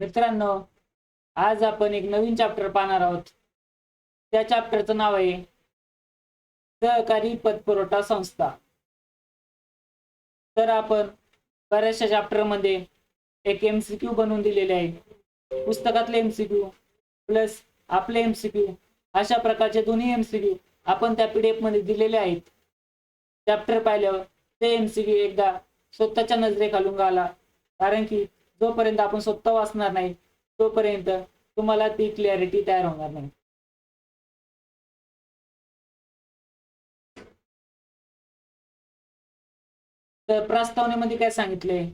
मित्रांनो आज आपण एक नवीन चॅप्टर पाहणार आहोत. त्या चॅप्टरचं नाव आहे सहकारी पतपुरवठा संस्था. तर आपण बऱ्याचशा चॅप्टरमध्ये एक एमसीक्यू बनवून दिलेले आहे. पुस्तकातले एमसीक्यू प्लस आपले एमसीक्यू अशा प्रकारचे दोन्ही एमसीक्यू आपण त्या पीडीएफमध्ये दिलेले आहेत. चॅप्टर पाहिल्यावर ते एमसीक्यू एकदा स्वतःच्या नजरेखालून घाला. कारण की जोपर्यंत आपण स्वतः वाचणार नाही तोपर्यंत तुम्हाला ती क्लॅरिटी तयार होणार नाही. तर प्रस्तावनेमध्ये काय सांगितले?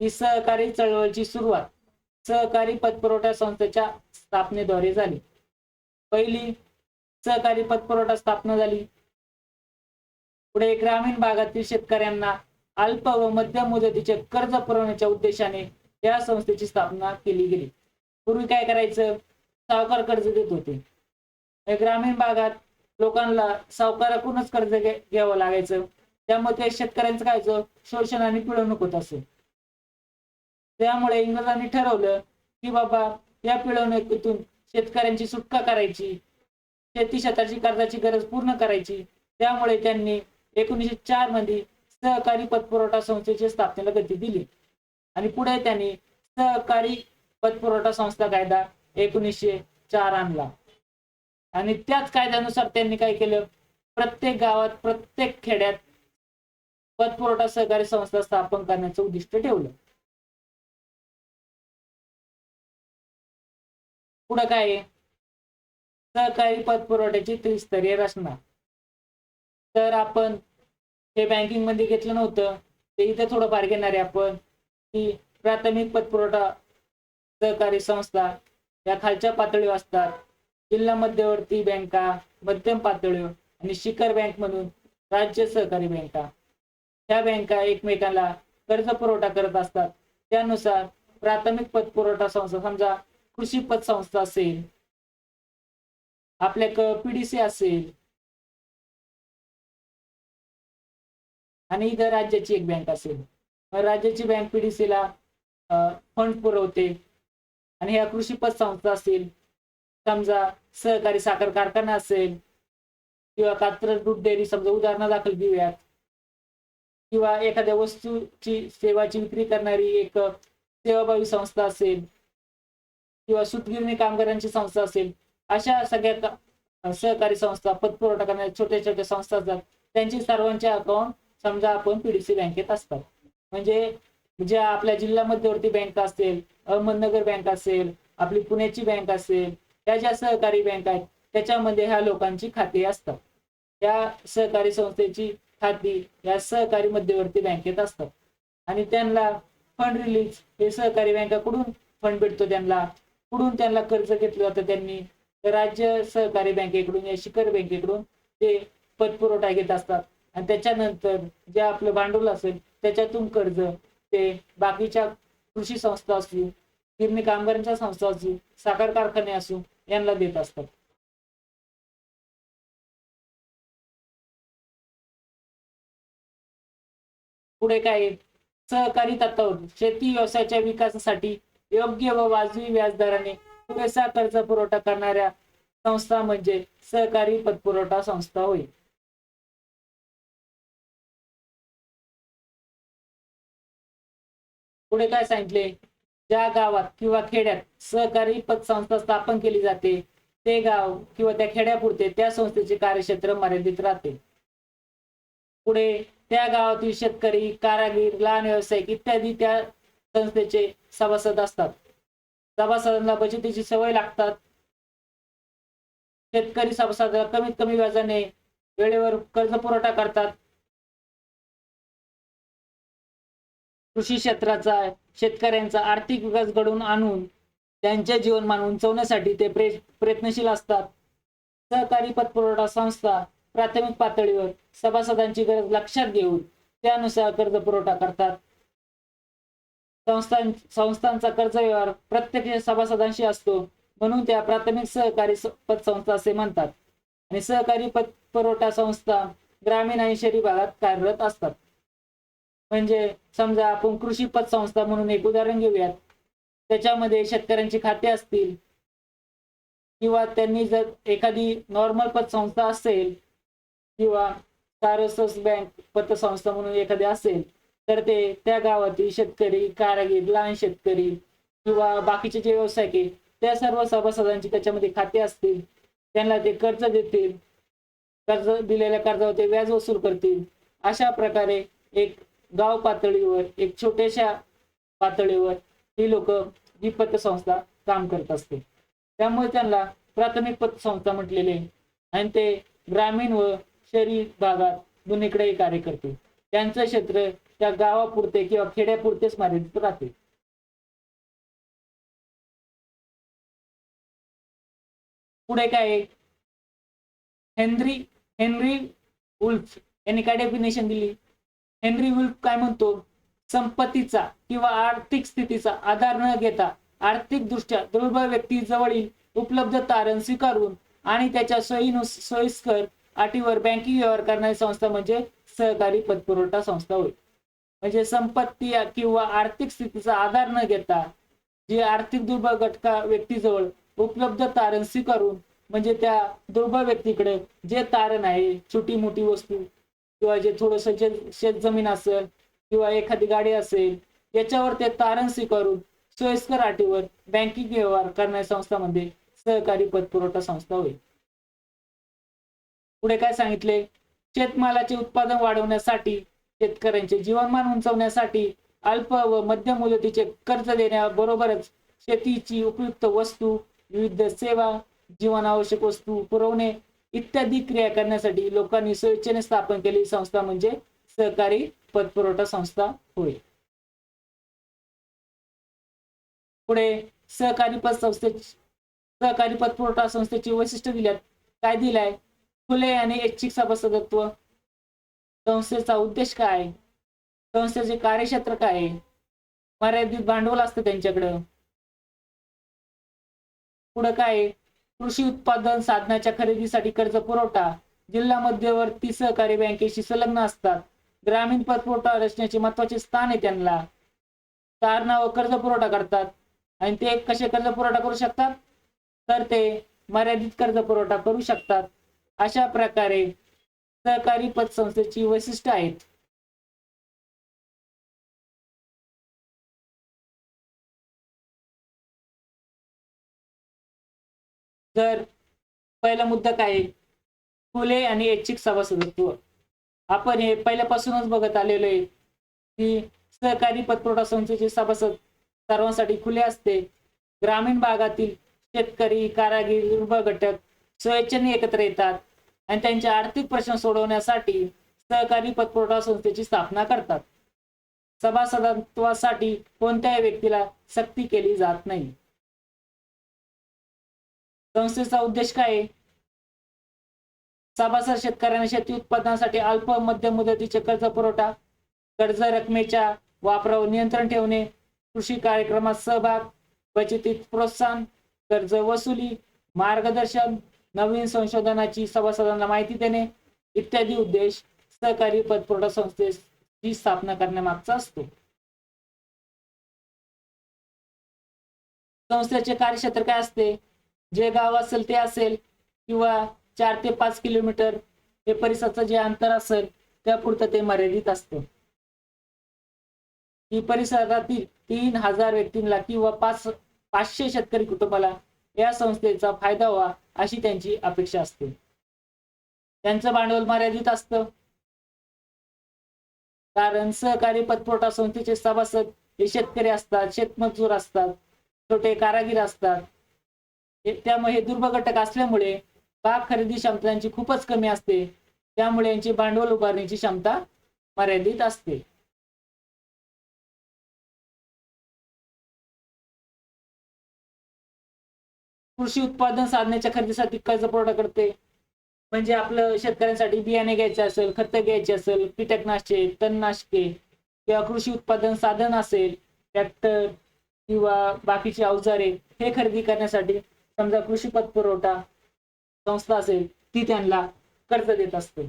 की सहकारी चळवळीची सुरुवात सहकारी पतपुरवठा संस्थेच्या स्थापनेद्वारे झाली. पहिली सहकारी पतपुरवठा स्थापना झाली. पुढे ग्रामीण भागातील शेतकऱ्यांना अल्प व मध्यम मुदतीचे कर्ज पुरवण्याच्या उद्देशाने या संस्थेची स्थापना केली गेली. पूर्वी काय करायचं? सावकार कर्ज देत होते. ग्रामीण भागात लोकांना सावकाराकडूनच कर्ज घ्यावं लागायचं. त्यामुळे ते शेतकऱ्यांचं काय शोषण आणि पिळवणूक होत असे. त्यामुळे इंग्रजांनी ठरवलं की बाबा या पिळवणुकीतून शेतकऱ्यांची सुटका करायची शेती शेताची कर्जाची गरज पूर्ण करायची. त्यामुळे त्यांनी एकोणीसशे चारमध्ये सहकारी पतपुरवठा संस्थेची स्थापनेला गती दिली. आणि पुढे त्यांनी सहकारी पतपुरवठा संस्था कायदा एकोणीसशे चार आणला. आणि त्याच कायद्यानुसार त्यांनी काय केलं? प्रत्येक गावात प्रत्येक खेड्यात पतपुरवठा सहकारी संस्था स्थापन करण्याचं उद्दिष्ट ठेवलं. पुढं काय? आहे? सहकारी पतपुरवठ्याची त्रिस्तरीय रचना. तर आपण हे बँकिंगमध्ये घेतलं नव्हतं. ते इथे थोडंफार घेणार आहे आपण. की प्राथमिक पतपुरवठा सहकारी संस्था या खालच्या पातळीवर असतात. जिल्हा मध्यवर्ती बँका मध्यम पातळीवर आणि शिखर बँक म्हणून राज्य सहकारी बँका. ह्या बँका एकमेकांना कर्ज पुरवठा करत असतात. त्यानुसार प्राथमिक पतपुरवठा संस्था समजा कृषी पतसंस्था असेल आपल्या पीडीसी असेल आणि इथं राज्याची एक बँक असेल. राज्याची बँक पीडीसी ला फंड पुरवते. आणि ह्या कृषी पतसंस्था असतील समजा सहकारी साखर कारखाना असेल किंवा कात्र दूध डेअरी समजा उदाहरणादाखल घेऊयात. किंवा एखाद्या वस्तूची सेवाची विक्री करणारी एक सेवाभावी संस्था असेल किंवा सुतगिरणी कामगारांची संस्था असेल अशा सगळ्या सहकारी संस्था पतपुरवठा करणाऱ्या छोट्या छोट्या संस्था असतात. त्यांची सर्वांचे अकाउंट समजा आपण पीडीसी बँकेत असतात. म्हणजे ज्या आपल्या जिल्हा मध्यवर्ती बँक असेल अहमदनगर बँक असेल आपली पुण्याची बँक असेल त्या ज्या सहकारी बँक आहेत त्याच्यामध्ये ह्या लोकांची खाती असतात. त्या सहकारी संस्थेची खाती या सहकारी मध्यवर्ती बँकेत असतात. आणि त्यांना फंड रिलीज हे सहकारी बँकाकडून फंड भेटतो त्यांना. कुठून त्यांना कर्ज घेतलं जातं त्यांनी? राज्य सहकारी बँकेकडून या शिखर बँकेकडून ते पतपुरवठा घेत असतात. आणि त्याच्यानंतर जे आपलं भांडवल असेल त्याच्यातून कर्ज ते बाकीच्या कृषी संस्था असू गिरणी कामगारांच्या संस्था असू साखर कारखाने असू यांना देत असतात पुढे काय आहे? सहकारी तत्वावर शेती व्यवसायाच्या विकासासाठी योग्य व वाजवी व्याजदराने पुरेसा कर्ज पुरवठा करणाऱ्या संस्था म्हणजे सहकारी पतपुरवठा संस्था होय पुढे काय सांगितले? ज्या गावात किंवा खेड्यात सहकारी पतसंस्था स्थापन केली जाते ते गाव किंवा त्या खेड्यापुरते त्या संस्थेचे कार्यक्षेत्र मर्यादित राहते. पुढे त्या गावातील शेतकरी कारागीर लहान व्यावसायिक इत्यादी त्या संस्थेचे सभासद असतात. सभासदांना बचतीची सवय लागतात. शेतकरी सभासदाला कमीत कमी व्याजाने वेळेवर कर्ज पुरवठा करतात. कृषी क्षेत्राचा शेतकऱ्यांचा आर्थिक विकास घडवून आणून त्यांचे जीवनमान उंचवण्यासाठी ते प्रे प्रयत्नशील असतात. सहकारी पतपुरवठा संस्था प्राथमिक पातळीवर सभासदांची गरज लक्षात घेऊन त्यानुसार कर्ज पुरवठा करतात. संस्थां संस्थांचा कर्ज व्यवहार प्रत्यक्ष सभासदांशी असतो म्हणून त्या प्राथमिक सहकारी पतसंस्था असे म्हणतात. आणि सहकारी पत पुरवठा संस्था ग्रामीण आणि शहरी भागात कार्यरत असतात. म्हणजे समजा आपण कृषी पतसंस्था म्हणून एक उदाहरण घेऊयात. त्याच्यामध्ये शेतकऱ्यांची खाते असतील किंवा त्यांनी जर एखादी नॉर्मल पतसंस्था असेल किंवा सारसस बँक पतसंस्था म्हणून एखादी असेल तर ते त्या गावातील शेतकरी कारागीर लहान शेतकरी किंवा बाकीचे जे व्यवसाय आहे त्या सर्व सभासदांची त्याच्यामध्ये खाते असतील. त्यांना ते कर्ज देतील. कर्ज दिलेल्या कर्जावर ते व्याज वसूल करतील. अशा प्रकारे एक गाव पातळीवर एक छोट्याशा पातळीवर ही लोक ही पतसंस्था काम करत असते त्यामुळे त्यांना प्राथमिक पतसंस्था म्हटलेले आणि ते ग्रामीण व शहरी भागात दोन्हीकडेही कार्य करते त्यांचं क्षेत्र त्या गावापुरते किंवा खेड्यापुरतेच मर्यादित राहते. पुढे काय आहे? हेनरी हेनरी वुल्फ यांनी काय डेफिनेशन दिली? हेनरी वुल्फ काय म्हणतो? संपत्तीचा किंवा आर्थिक स्थितीचा आधार न घेता आर्थिक दृष्ट्या दुर्बळ व्यक्ती जवळील उपलब्ध तारण स्वीकारून आणि त्याच्या सोयीनु सोयीस्कर अटीवर बँकिंग व्यवहार करणारी संस्था म्हणजे सहकारी पतपुरवठा संस्था होय. म्हणजे संपत्ती किंवा आर्थिक स्थितीचा आधार न घेता जे आर्थिक दुर्बळ घटका व्यक्तीजवळ उपलब्ध तारण स्वीकारून म्हणजे त्या दुर्बळ व्यक्तीकडे जे तारण आहे छोटी मोठी वस्तू किंवा जे थोडस शेत जमीन असेल किंवा एखादी गाडी असेल याच्यावर ते तारण स्वीकारून सोयीस्कर अटीवर बँकिंग व्यवहार करणाऱ्या संस्थांमध्ये सहकारी पतपुरवठा संस्था होईल. पुढे काय सांगितले? शेतमालाचे उत्पादन वाढवण्यासाठी शेतकऱ्यांचे जीवनमान उंचवण्यासाठी अल्प व मध्यम मुदतीचे कर्ज देण्याबरोबरच शेतीची उपयुक्त वस्तू विविध सेवा जीवनावश्यक वस्तू पुरवणे इत्यादी क्रिया करण्यासाठी लोकांनी स्वेच्छेने स्थापन केलेली संस्था म्हणजे सहकारी पतपुरवठा संस्था होय. पुढे सहकारी पत संस्थेची सहकारी पतपुरवठा संस्थेची वैशिष्ट्य दिल्यात. काय दिलाय? खुले आणि ऐच्छिक सभासदत्व. संस्थेचा उद्देश काय? संस्थेचे कार्यक्षेत्र काय? आहे? मर्यादित भांडवल असतं त्यांच्याकडं. पुढं काय? आहे? कृषी उत्पादन साधनाच्या खरेदीसाठी कर्ज पुरवठा जिल्हा मध्यवर्ती सहकारी बँकेशी संलग्न असतात. ग्रामीण पतपुरवठा रचनेचे महत्त्वाचे स्थान आहे त्यांना. तारणा व कर्ज पुरवठा करतात. आणि ते कसे कर्ज पुरवठा करू शकतात? तर ते मर्यादित कर्ज पुरवठा करू शकतात. अशा प्रकारे सहकारी पतसंस्थेची वैशिष्ट्य आहेत. तर पहिला मुद्दा काय आहे? खुले आणि ऐच्छिक सभासदत्व. आपण हे पहिल्यापासूनच बघत आलेलो आहे की सहकारी पतपुरवठा संस्थेचे सभासद सर्वांसाठी खुले असते. ग्रामीण भागातील शेतकरी कारागीर घटक स्वेच्छेने एकत्र येतात आणि त्यांचे आर्थिक प्रश्न सोडवण्यासाठी सहकारी पतपुरवठा संस्थेची स्थापना करतात. सभासदत्वासाठी कोणत्याही व्यक्तीला सक्ती केली जात नाही. संस्थेचा उद्देश काय आहे? सभासद शेतकऱ्यांना शेती उत्पादनासाठी अल्प मध्यम मुदतीचे कर्ज पुरवठा कर्ज रकमेच्या वापरावर नियंत्रण ठेवणे कृषी कार्यक्रमात सहभाग बचतीत प्रोत्साहन कर्ज वसुली मार्गदर्शन नवीन संशोधनाची सभासदांना माहिती देणे इत्यादी उद्देश सहकारी पतपुरवठा संस्थेची स्थापना करण्यामागचा असतो. संस्थेचे कार्यक्षेत्र काय असते? जे गाव असेल ते असेल किंवा चार ते पाच किलोमीटर हे परिसराचं जे अंतर असेल त्यापुरतं ते मर्यादित असतं. ही परिसरातील तीन हजार व्यक्तींना किंवा पाच पाचशे शेतकरी कुटुंबाला या संस्थेचा फायदा व्हावा अशी त्यांची अपेक्षा असते. त्यांचं भांडवल मर्यादित असतं. कारण सहकारी पतपुरवठा संस्थेचे सभासद हे शेतकरी असतात शेतमजूर असतात छोटे कारागीर असतात. त्यामुळे हे दुर्बळ घटक असल्यामुळे बाग खरेदी क्षमता खूपच कमी असते. त्यामुळे यांची भांडवल उभारण्याची क्षमता मर्यादित असते. कृषी उत्पादन साधनाच्या खरेदीसाठी कर्ज पुरवठा करते. म्हणजे आपलं शेतकऱ्यांसाठी बियाणे घ्यायचे असेल खत घ्यायचे असेल कीटकनाशके तणनाशके किंवा कृषी उत्पादन साधन असेल ट्रॅक्टर किंवा बाकीची अवजारे हे खरेदी करण्यासाठी समजा कृषी पतपुरवठा संस्था असेल ती त्यांना कर्ज देत असते.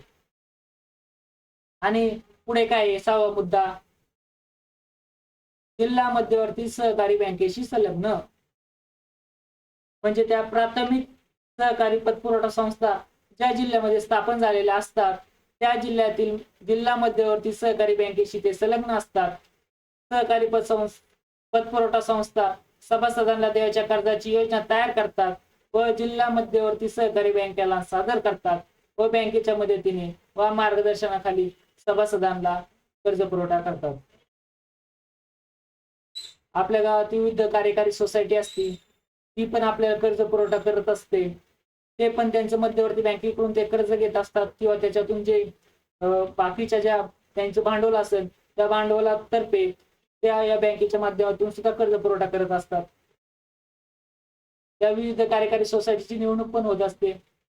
आणि पुढे काय आहे? सहावा मुद्दा. जिल्हा मध्यवर्ती सहकारी बँकेशी संलग्न. म्हणजे त्या प्राथमिक सहकारी पतपुरवठा संस्था ज्या जिल्ह्यामध्ये स्थापन झालेल्या असतात त्या जिल्ह्यातील जिल्हा मध्यवर्ती सहकारी बँकेशी ते संलग्न असतात. सहकारी पतसंस पतपुरवठा संस्था सभासदांना देवाच्या कर्जाची योजना तयार करतात व जिल्हा मध्यवर्ती सहकारी बँकेला सादर करतात व बँकेच्या मदतीने व मार्गदर्शनाखाली सभासदांना कर्ज पुरवठा करतात. आपल्या गावात विविध कार्यकारी सोसायटी असते ती पण आपल्याला कर्ज पुरवठा करत असते. ते पण त्यांचं मध्यवर्ती बँकेकडून ते कर्ज घेत असतात किंवा त्याच्यातून जे बाकीच्या ज्या त्यांचं भांडवल असेल त्या भांडवलातर्फे त्या या बँकेच्या माध्यमातून सुद्धा कर्ज पुरवठा करत असतात. त्या विविध कार्यकारी सोसायटीची निवडणूक पण होत असते.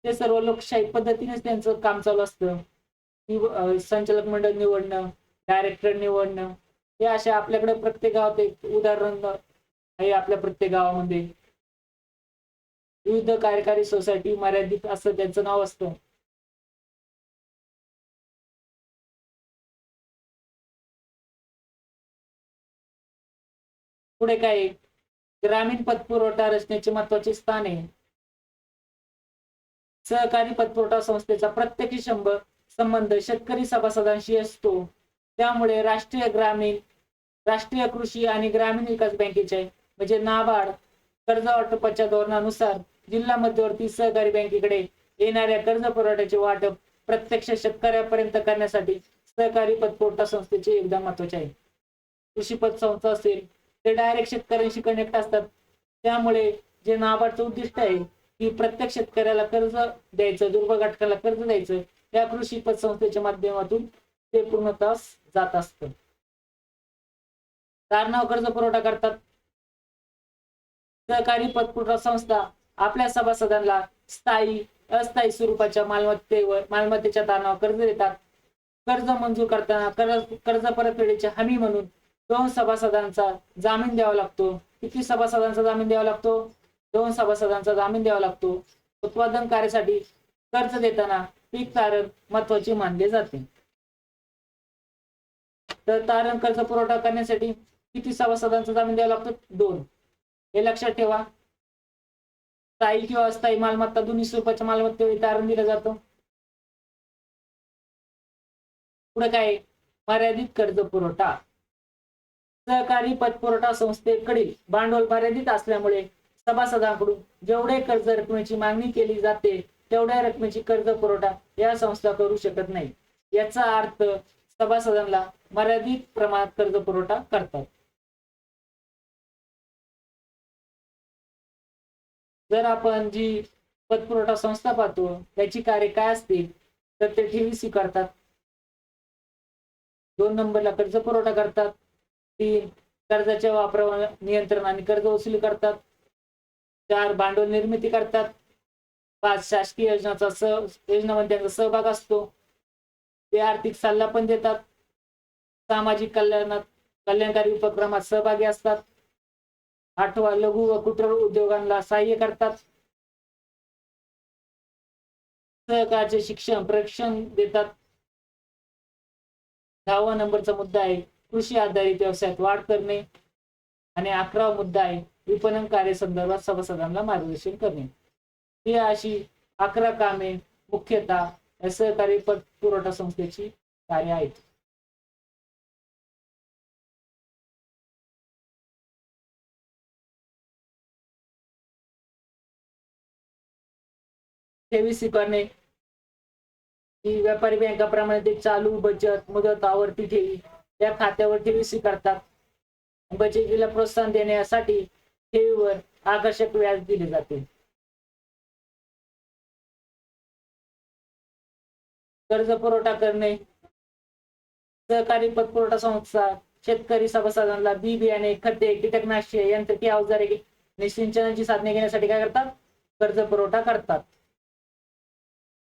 ते सर्व लोकशाही पद्धतीनेच त्यांचं काम चालू असतं. संचालक मंडळ निवडणं डायरेक्टर निवडणं हे अशा आपल्याकडे प्रत्येक गावात एक उदाहरण आहे आपल्या प्रत्येक गावामध्ये. विविध कार्यकारी सोसायटी मर्यादित असं त्यांचं नाव असतं. पुढे काय? ग्रामीण पतपुरवठा रचनेचे महत्त्वाचे स्थान आहे. सहकारी पतपुरवठा संस्थेचा प्रत्यक्ष शंभर संबंध शेतकरी सभासदांशी असतो. त्यामुळे राष्ट्रीय ग्रामीण राष्ट्रीय कृषी आणि ग्रामीण विकास बँकेचे म्हणजे नाबार्ड कर्ज वाटपाच्या धोरणानुसार जिल्हा मध्यवर्ती सहकारी बँकेकडे येणाऱ्या कर्ज पुरवठ्याचे वाटप प्रत्यक्ष शेतकऱ्यापर्यंत करण्यासाठी सहकारी पतपुरवठा संस्थेचे योगदान महत्त्वाचे आहे. कृषी पतसंस्था असेल ते डायरेक्ट शेतकऱ्यांशी कनेक्ट असतात. त्यामुळे जे नाबार्डचं उद्दिष्ट आहे की प्रत्येक शेतकऱ्याला कर्ज द्यायचं दुर्बल घटकाला कर्ज द्यायचं या कृषी पतसंस्थेच्या माध्यमातून ते पूर्णतः जात असतं. कारणावर कर्ज पुरवठा करतात. सहकारी पतपुरवठा संस्था आपल्या सभासदांना स्थायी अस्थायी स्वरूपाच्या मालमत्तेवर मालमत्तेच्या तारणावर कर्ज देतात. कर्ज मंजूर करताना कर्ज कर्ज परतफेडीची हमी म्हणून दोन सभासदांचा जामीन द्यावा लागतो. किती सभासदांचा जामीन द्यावा लागतो? दोन सभासदांचा जामीन द्यावा लागतो. उत्पादन कार्यासाठी कर्ज देताना पीक तारण महत्त्वाचे मानले जाते. तर तारण कर्ज पुरवठा करण्यासाठी किती सभासदांचा जामीन द्यावा लागतो? दोन. हे लक्षात ठेवा. स्थायी किंवा अस्थायी मालमत्ता दोन्ही स्वरूपाच्या मालमत्तेवर तारण दिलं जातं. पुढे काय? मर्यादित कर्ज पुरवठा. सहकारी पतपुरवठा संस्थेकडील भांडवल मर्यादित असल्यामुळे सभासदांकडून जेवढे कर्ज रकमेची मागणी केली जाते तेवढ्या रकमेची कर्ज पुरवठा या संस्था करू शकत नाही. याचा अर्थ सभासदांना मर्यादित प्रमाणात कर्ज पुरवठा करतात. जर आपण जी पतपुरवठा संस्था पाहतो त्याची कार्य काय असतील तर ते ठेवी स्वीकारतात. दोन नंबरला कर्ज पुरवठा करतात. तीन कर्जाच्या वापरावर नियंत्रण आणि कर्ज वसुली करतात. चार भांडवल निर्मिती करतात. पाच शासकीय योजनाचा सह योजनामध्ये त्यांचा सहभाग असतो. ते आर्थिक सल्ला पण देतात. सामाजिक कल्याणात कल्याणकारी उपक्रमात सहभागी असतात. आठवा लघु व कुटीर उद्योगांना सहाय्य करतात. सहकारचे शिक्षण प्रशिक्षण देतात. दहावा नंबरचा मुद्दा आहे. कृषी आधारित व्यवसायात वाढ करणे आणि अकरावा मुद्दा आहे विपणन कार्यसंदर्भात सभासदांना मार्गदर्शन करणे. ही अशी अकरा कामे मुख्यतः या सहकारी पत पुरवठा संस्थेची कार्य आहेत. ठेवी स्वीकारणे ही व्यापारी बँकाप्रमाणे ते चालू बचत मुदत आवर्ती ठेवी या खात्यावर ठेवी स्वीकारतात बचतीला प्रोत्साहन देण्यासाठी ठेवीवर आकर्षक व्याज दिले जाते. कर्ज पुरवठा करणे सहकारी पतपुरवठा संस्था शेतकरी सभासदांना बी बियाणे खते कीटकनाशके यंत्रकी अवजारे निसिंचनाची सिंचनाची साधने घेण्यासाठी काय करतात? कर्ज पुरवठा करतात.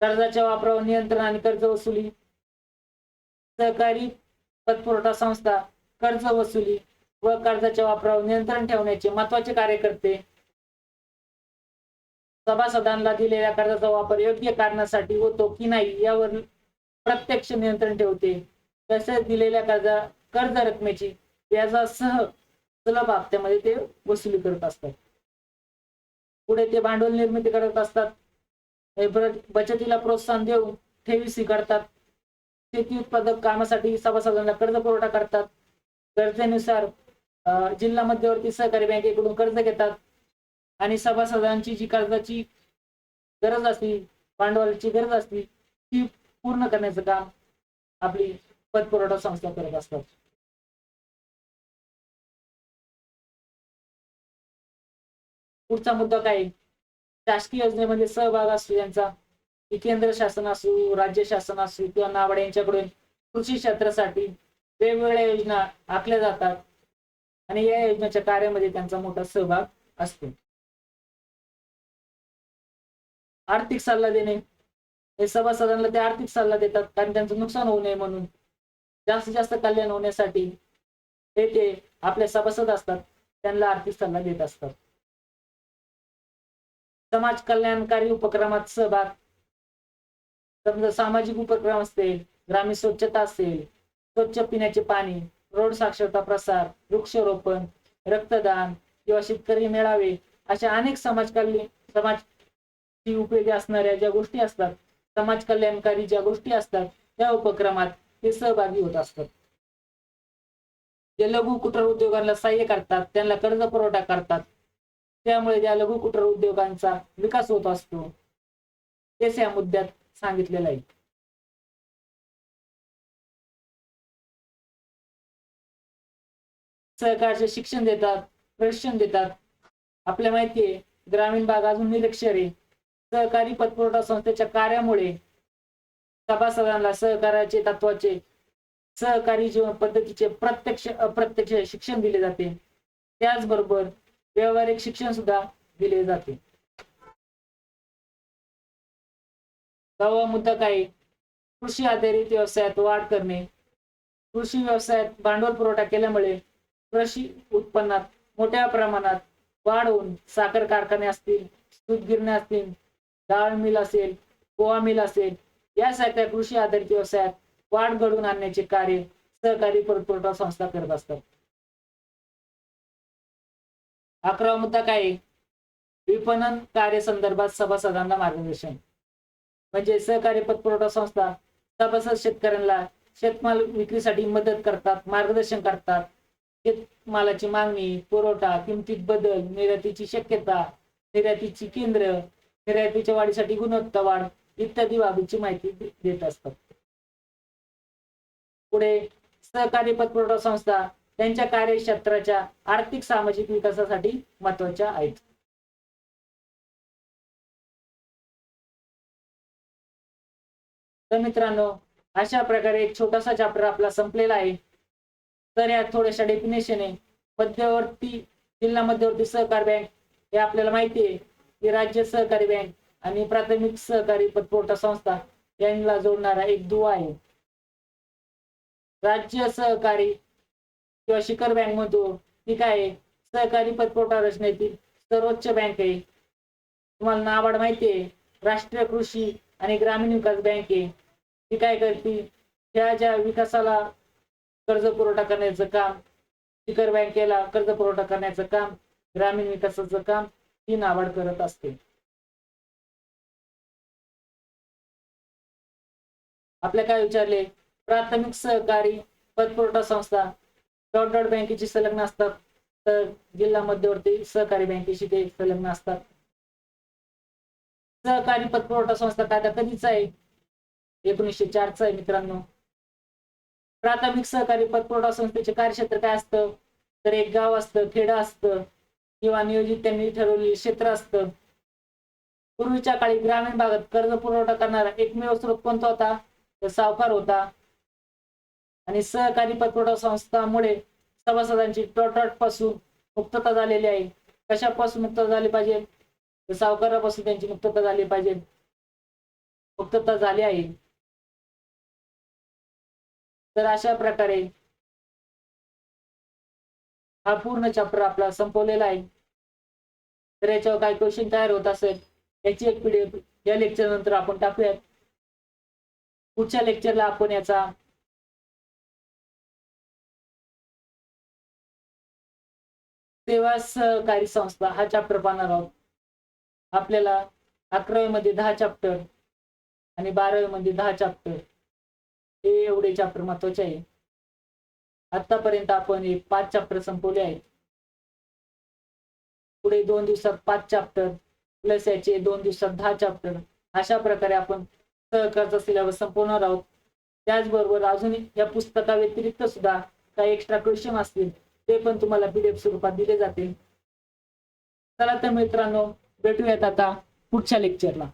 कर्जाच्या वापरावर नियंत्रण आणि कर्ज वसुली. सहकारी पतपुरवठा संस्था कर्ज वसुली व कर्जाच्या वापरावर नियंत्रण ठेवण्याचे महत्त्वाचे कार्य करते सभासदांना दिलेल्या कर्जाचा वापर योग्य कारणासाठी होतो की नाही यावर प्रत्यक्ष नियंत्रण ठेवते. तसेच दिलेल्या कर्जा कर्ज रकमेची व्याजासह सुलभ हप्त्यामध्ये ते वसुली करत असतात. पुढे ते भांडवल निर्मिती करत असतात. बचतीला प्रोत्साहन देऊन ठेवी स्वीकारतात. शेती उत्पादक कामासाठी सभासदांना कर्ज पुरवठा करतात. गरजेनुसार जिल्हा मध्यवर्ती सहकारी बँकेकडून कर्ज घेतात. आणि सभासदांची जी कर्जाची गरज असते भांडवलाची गरज असते ती पूर्ण करण्याचं काम आपली पतपुरवठा संस्था करत असतात. पुढचा मुद्दा काय? शासकीय योजनेमध्ये सहभाग असतो त्यांचा. की केंद्र शासन असो राज्य शासन असो किंवा नाबार्ड यांच्याकडून कृषी क्षेत्रासाठी वेगवेगळ्या योजना आखल्या जातात. आणि या योजनेच्या कार्यामध्ये त्यांचा मोठा सहभाग असतो. आर्थिक सल्ला देणे. हे सभासदांना ते आर्थिक सल्ला देतात कारण त्यांचं नुकसान होऊ नये म्हणून. जास्तीत जास्त कल्याण होण्यासाठी हे ते आपले सभासद असतात त्यांना आर्थिक सल्ला देत असतात. समाज कल्याणकारी उपक्रमात सहभाग. समजा सामाजिक उपक्रम असतील ग्रामीण स्वच्छता असेल स्वच्छ पिण्याचे पाणी रोड साक्षरता प्रसार वृक्षरोपण रक्तदान किंवा शेतकरी मेळावे अशा अनेक समाजकल्याण समाज उपयोगी असणाऱ्या ज्या गोष्टी असतात समाज कल्याणकारी ज्या गोष्टी असतात त्या उपक्रमात ते सहभागी होत असतात. जे लघु कुटर उद्योगांना सहाय्य करतात त्यांना कर्ज पुरवठा करतात. त्यामुळे त्या लघु कुटर उद्योगांचा विकास होत असतो तेच या मुद्द्यात सांगितलेलं आहे. सहकारचे शिक्षण देतात प्रशिक्षण देतात. आपल्या माहिती आहे ग्रामीण भाग अजून निरक्षर आहे. सहकारी पतपुरवठा संस्थेच्या कार्यामुळे सभासदांना सहकाराचे तत्वाचे सहकारी जीवन पद्धतीचे प्रत्यक्ष अप्रत्यक्ष शिक्षण दिले जाते. त्याचबरोबर व्यावहारिक शिक्षण सुद्धा दिले जाते. सहावा मुद्दा काय आहे? कृषी आधारित व्यवसायात वाढ करणे कृषी व्यवसायात भांडवल पुरवठा केल्यामुळे कृषी उत्पन्नात मोठ्या प्रमाणात वाढ होऊन साखर कारखाने असतील दूध गिरण्या असतील डाळ मिल असेल गोवा मिल असेल यासारख्या कृषी आधारित व्यवसायात वाढ घडवून आणण्याचे कार्य सहकारी पतपुरवठा संस्था करत असतात अकरावा मुद्दा काय आहे? विपणन कार्य संदर्भात सभासदांना मार्गदर्शन म्हणजे सहकारी पतपुरवठा संस्था सभासद शेतकऱ्यांना शेतमाल विक्रीसाठी मदत करतात मार्गदर्शन करतात. शेतमालाची मागणी पुरवठा किमतीत बदल निर्यातीची शक्यता निर्यातीची केंद्र निर्यातीच्या वाढीसाठी गुणवत्ता वाढ इत्यादी बाबीची माहिती देत असतात. पुढे सहकारी पतपुरवठा संस्था त्यांच्या कार्यक्षेत्राच्या आर्थिक सामाजिक विकासासाठी महत्त्वाच्या आहेत. तर मित्रांनो अशा प्रकारे एक छोटासा चॅप्टर आपला संपलेला आहे. तर यात थोड्याशा डेफिनेशन आहे. मध्यवर्ती जिल्हा मध्यवर्ती सहकारी बँक हे आपल्याला माहिती आहे की राज्य सहकारी बँक आणि प्राथमिक सहकारी पतपुरवठा संस्था यांना जोडणारा एक दुवा आहे. राज्य सहकारी किंवा शिखर बँक म्हणतो ती काय आहे? सहकारी पतपुरवठा रचनेतील सर्वोच्च बँक आहे. तुम्हाला नाबार्ड माहिती आहे. राष्ट्रीय कृषी आणि ग्रामीण विकास बँक आहे. ती काय करते? त्या ज्या विकासाला कर्ज पुरवठा करण्याचं काम शिखर बँकेला कर्ज पुरवठा करण्याचं काम ग्रामीण विकासाचं काम ही नाबार्ड करत असते. आपल्या काय विचारले? प्राथमिक सहकारी पतपुरवठा संस्था डॉट डॉट बँकेची संलग्न असतात तर जिल्हा मध्यवर्ती सहकारी बँकेशी ते संलग्न असतात. सहकारी पतपुरवठा संस्था कायदा कधीच आहे? एकोणीसशे चारचा आहे मित्रांनो. प्राथमिक सहकारी पतपुरवठा संस्थेचे कार्यक्षेत्र काय असतं? तर एक गाव असतं खेडं असतं किंवा नियोजित त्यांनी ठरवलेले क्षेत्र असतं. पूर्वीच्या काळी ग्रामीण भागात कर्ज पुरवठा करणारा एकमेव स्रोत कोणता होता? तर सावकार होता. आणि सहकारी पतपुरवठा संस्थांमुळे सभासदांची टॉटॉटपासून मुक्तता झालेली आहे. कशापासून मुक्तता झाली पाहिजे? तर सावकारापासून त्यांची मुक्तता झाली पाहिजे. मुक्तता झाली आहे. तर अशा प्रकारे हा पूर्ण चॅप्टर आपला संपवलेला आहे. तर याच्यावर काही क्वेश्चन तयार होत असेल याची एक पीडीएफ या लेक्चर नंतर आपण टाकूयात. पुढच्या लेक्चरला आपण याचा सेवा सहकारी संस्था हा चॅप्टर पाहणार आहोत. आपल्याला अकरावी मध्ये दहा चॅप्टर आणि बारावी मध्ये दहा चॅप्टर हे एवढे चॅप्टर महत्त्वाचे आहे. आतापर्यंत आपण हे पाच चॅप्टर संपवले आहेत. पुढे दोन दिवसात पाच चॅप्टर प्लस याचे दोन दिवसात दहा चॅप्टर अशा प्रकारे आपण सहकारचा सिलेबस संपवणार आहोत. त्याचबरोबर अजून या पुस्तका व्यतिरिक्त सुद्धा काही एक्स्ट्रा क्वेश्चन असतील ते पण तुम्हाला पीडीएफ स्वरूपात दिले जातील. चला तर मित्रांनो भेटूयात आता पुढच्या लेक्चरला